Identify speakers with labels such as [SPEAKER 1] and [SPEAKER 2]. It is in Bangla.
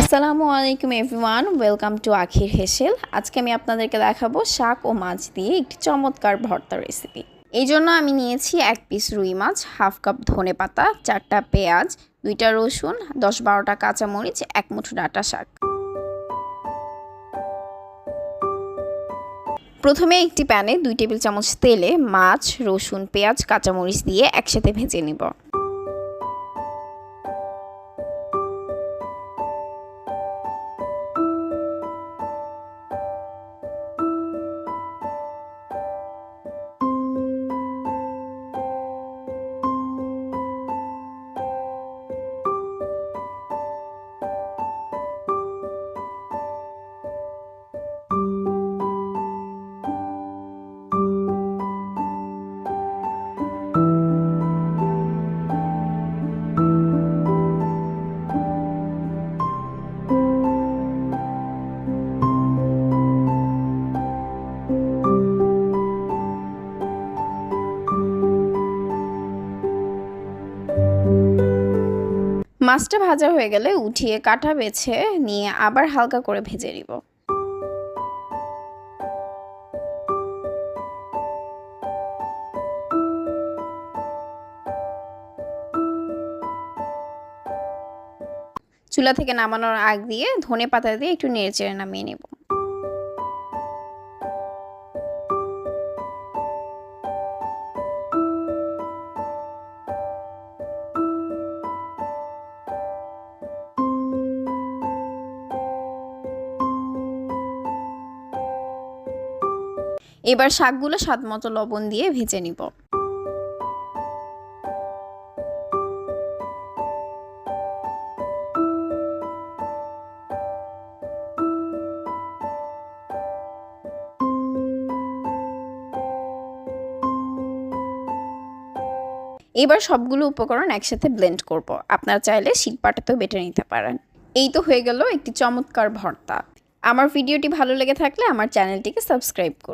[SPEAKER 1] আসসালামু আলাইকুম এভরিওয়ান, ওয়েলকাম টু আখির হেসেল। আজকে আমি আপনাদেরকে দেখাবো শাক ও মাছ দিয়ে একটি চমৎকার ভর্তা রেসিপি এই জন্য আমি নিয়েছি এক পিস রুই মাছ হাফ কাপ ধনে পাতা, চারটা পেঁয়াজ, দুইটা রসুন, দশ বারোটা কাঁচামরিচ, এক মুঠো ডাঁটা শাক। প্রথমে একটি প্যানে দুই টেবিল চামচ তেলে মাছ, রসুন, পেঁয়াজ, কাঁচামরিচ দিয়ে একসাথে ভেজে নিব। মাছটা ভাজা হয়ে গেলে উঠিয়ে কাটা বেছে নিয়ে আবার হালকা করে ভেজে নিব। চুলা থেকে নামানোর আগ দিয়ে ধনে পাতা দিয়ে একটু নেড়ে চেড়ে নামিয়ে নেব। এবার শাকগুলো স্বাদ মতো লবণ দিয়ে ভেজে নিব। এবার সবগুলো উপকরণ একসাথে ব্লেন্ড করব। আপনারা চাইলে শিলপাটাতেও বেটে নিতে পারেন। এই তো হয়ে গেল একটি চমৎকার ভর্তা। আমার ভিডিওটি ভালো লেগে থাকলে আমার চ্যানেলটিকে সাবস্ক্রাইব করুন।